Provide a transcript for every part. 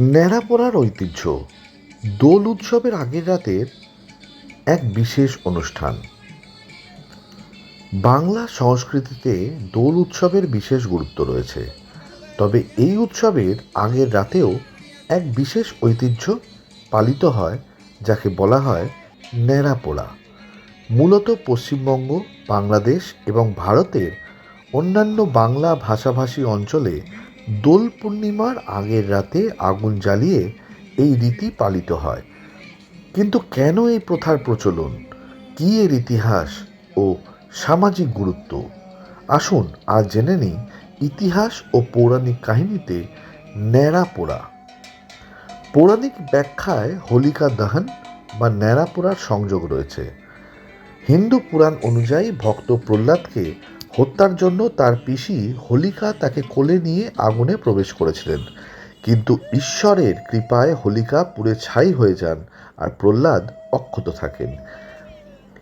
ন্যাড়াপোড়ার ঐতিহ্য। দোল উৎসবের আগের রাতের এক বিশেষ অনুষ্ঠান। বাংলা সংস্কৃতিতে দোল উৎসবের বিশেষ গুরুত্ব রয়েছে। তবে এই উৎসবের আগের রাতেও এক বিশেষ ঐতিহ্য পালিত হয়, যাকে বলা হয় ন্যাড়াপোড়া। মূলত পশ্চিমবঙ্গ, বাংলাদেশ এবং ভারতের অন্যান্য বাংলা ভাষাভাষী অঞ্চলে দোল পূর্ণিমার আগের রাতে আগুন জ্বালিয়ে এই রীতি পালিত হয়। কিন্তু কেন এই প্রথার প্রচলন? কী এর ইতিহাস ও সামাজিক গুরুত্ব? আসুন আজ জেনে নিই ইতিহাস ও পৌরাণিক কাহিনীতে ন্যাড়া পোড়া। পৌরাণিক ব্যাখ্যায় হোলিকা দহন বা ন্যাড়া পোড়ার সংযোগ রয়েছে। হিন্দু পুরাণ অনুযায়ী ভক্ত প্রহ্লাদকে হত্যার জন্য তার পিসি হোলিকা তাকে কোলে নিয়ে আগুনে প্রবেশ করেছিলেন। কিন্তু ঈশ্বরের কৃপায় হোলিকা পুড়ে ছাই হয়ে যান আর প্রহ্লাদ অক্ষত থাকেন।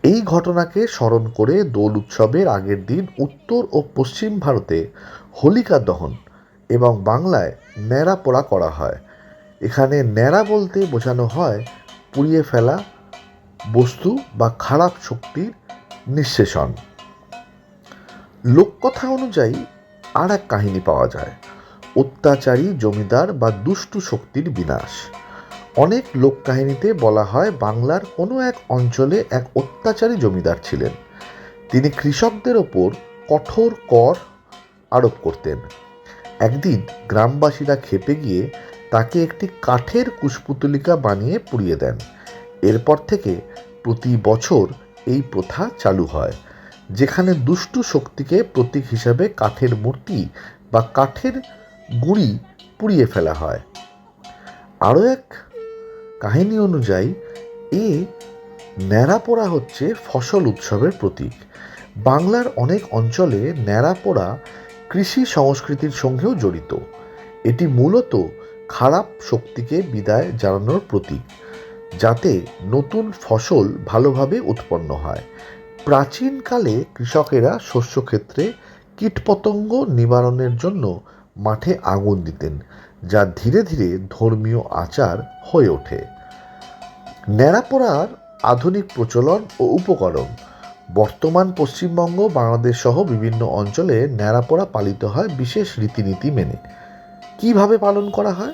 এই ঘটনাকে স্মরণ করে দোল উৎসবের আগের দিন উত্তর ও পশ্চিম ভারতে হোলিকা দহন এবং বাংলায় ন্যাড়া পোড়া করা হয়। এখানে ন্যাড়া বলতে বোঝানো হয় পুড়িয়ে ফেলা বস্তু বা খারাপ শক্তির নিঃশেষণ। লোককথা অনুযায়ী আর এক কাহিনী পাওয়া যায়। অত্যাচারী, জমিদার বা দুষ্টু শক্তির বিনাশ। অনেক লোককাহিনীতে বলা হয় বাংলার কোনো এক অঞ্চলে এক অত্যাচারী জমিদার ছিলেন। তিনি কৃষকদের ওপর কঠোর কর আরোপ করতেন। একদিন গ্রামবাসীরা খেপে গিয়ে তাকে একটি কাঠের কুশপুতলিকা বানিয়ে পুড়িয়ে দেন। এরপর থেকে প্রতি বছর এই প্রথা চালু হয়। যেখানে দুষ্টু শক্তিকে প্রতীক হিসাবে কাঠের মূর্তি বা কাঠের গুঁড়ি পুড়িয়ে ফেলা হয়। আরও এক কাহিনী অনুযায়ী, এ ন্যাড়াপোড়া হচ্ছে ফসল উৎসবের প্রতীক। বাংলার অনেক অঞ্চলে ন্যাড়াপোড়া কৃষি সংস্কৃতির সঙ্গেও জড়িত। এটি মূলত খারাপ শক্তিকে বিদায় জানানোর প্রতীক, যাতে নতুন ফসল ভালোভাবে উৎপন্ন হয়। প্রাচীনকালে কৃষকেরা শস্যক্ষেত্রে কীটপতঙ্গ নিবারণের জন্য মাঠে আগুন দিতেন, যা ধীরে ধীরে ধর্মীয় আচার হয়ে ওঠে। ন্যাড়াপোড়ার আধুনিক প্রচলন ও উপকরণ। বর্তমান পশ্চিমবঙ্গ, বাংলাদেশ সহ বিভিন্ন অঞ্চলে ন্যাড়াপোড়া পালিত হয় বিশেষ রীতিনীতি মেনে। কীভাবে পালন করা হয়?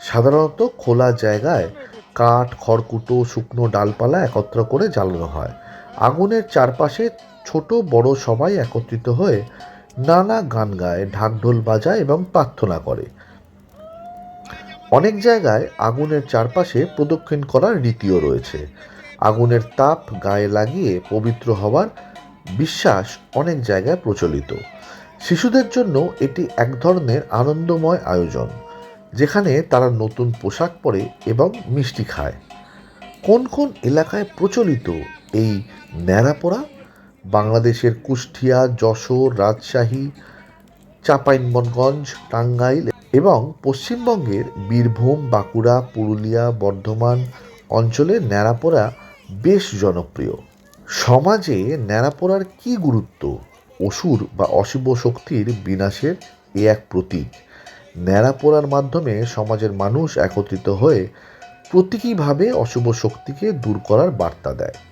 সাধারণত খোলা জায়গায় কাঠ, খড়কুটো, শুকনো ডালপালা একত্র করে জ্বালানো হয়। আগুনের চারপাশে ছোট বড় সবাই একত্রিত হয়ে নানা গান গায়, ঢাকঢোল বাজায় এবং প্রার্থনা করে। অনেক জায়গায় আগুনের চারপাশে প্রদক্ষিণ করার রীতিও রয়েছে। আগুনের তাপ গায়ে লাগিয়ে পবিত্র হওয়ার বিশ্বাস অনেক জায়গায় প্রচলিত। শিশুদের জন্য এটি এক ধরনের আনন্দময় আয়োজন, যেখানে তারা নতুন পোশাক পরে এবং মিষ্টি খায়। কোন কোন এলাকায় প্রচলিত এই ন্যাড়াপোড়া বাংলাদেশের কুষ্টিয়া, যশোর, রাজশাহী, চাঁপাইনবনগঞ্জ, টাঙ্গাইল এবং পশ্চিমবঙ্গের বীরভূম, বাঁকুড়া, পুরুলিয়া, বর্ধমান অঞ্চলে ন্যাড়াপোড়া বেশ জনপ্রিয়। সমাজে ন্যাড়াপোড়ার কী গুরুত্ব? অসুর বা অশুভ শক্তির বিনাশের এ এক প্রতীক। ন্যাড়াপোড়ার মাধ্যমে সমাজের মানুষ একত্রিত হয়ে প্রতীকীভাবে অশুভ শক্তিকে দূর করার বার্তা দেয়।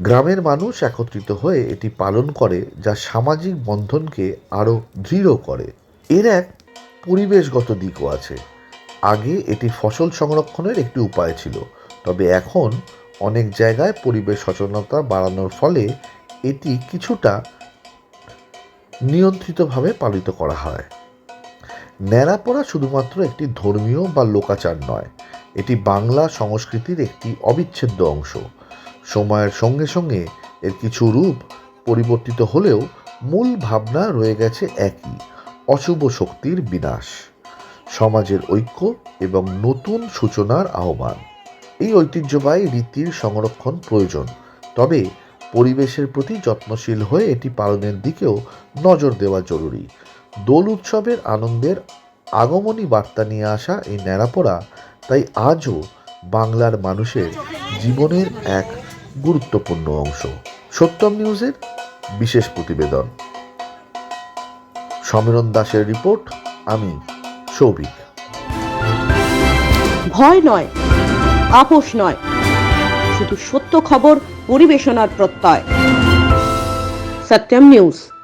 গ্রামের মানুষ একত্রিত হয়ে এটি পালন করে, যা সামাজিক বন্ধনকে আরও দৃঢ় করে। এর এক পরিবেশগত দিকও আছে। আগে এটি ফসল সংরক্ষণের একটি উপায় ছিল, তবে এখন অনেক জায়গায় পরিবেশ সচেতনতা বাড়ানোর ফলে এটি কিছুটা নিয়ন্ত্রিতভাবে পালিত করা হয়। ন্যাড়াপোড়া শুধুমাত্র একটি ধর্মীয় বা লোকাচার নয়, এটি বাংলা সংস্কৃতির একটি অবিচ্ছেদ্য অংশ। সময়ের সঙ্গে সঙ্গে এর কিছু রূপ পরিবর্তিত হলেও মূল ভাবনা রয়ে গেছে একই, অশুভ শক্তির বিনাশ, সমাজের ঐক্য এবং নতুন সূচনার আহ্বান। এই ঐতিহ্যবাহী রীতির সংরক্ষণ প্রয়োজন, তবে পরিবেশের প্রতি যত্নশীল হয়ে এটি পালনের দিকেও নজর দেওয়া জরুরি। দোল উৎসবের আনন্দের আগমনী বার্তা নিয়ে আসা এই ন্যাড়াপোড়া তাই আজও বাংলার মানুষের জীবনের এক গুরুত্বপূর্ণ অংশ। সত্যম নিউজের বিশেষ প্রতিবেদন। সমীরণ দাসের রিপোর্ট, আমি সৌভিক। ভয় নয়, আপোষ নয়, শুধু সত্য খবর, পরিবেশনার প্রত্যয়। সত্যম নিউজ।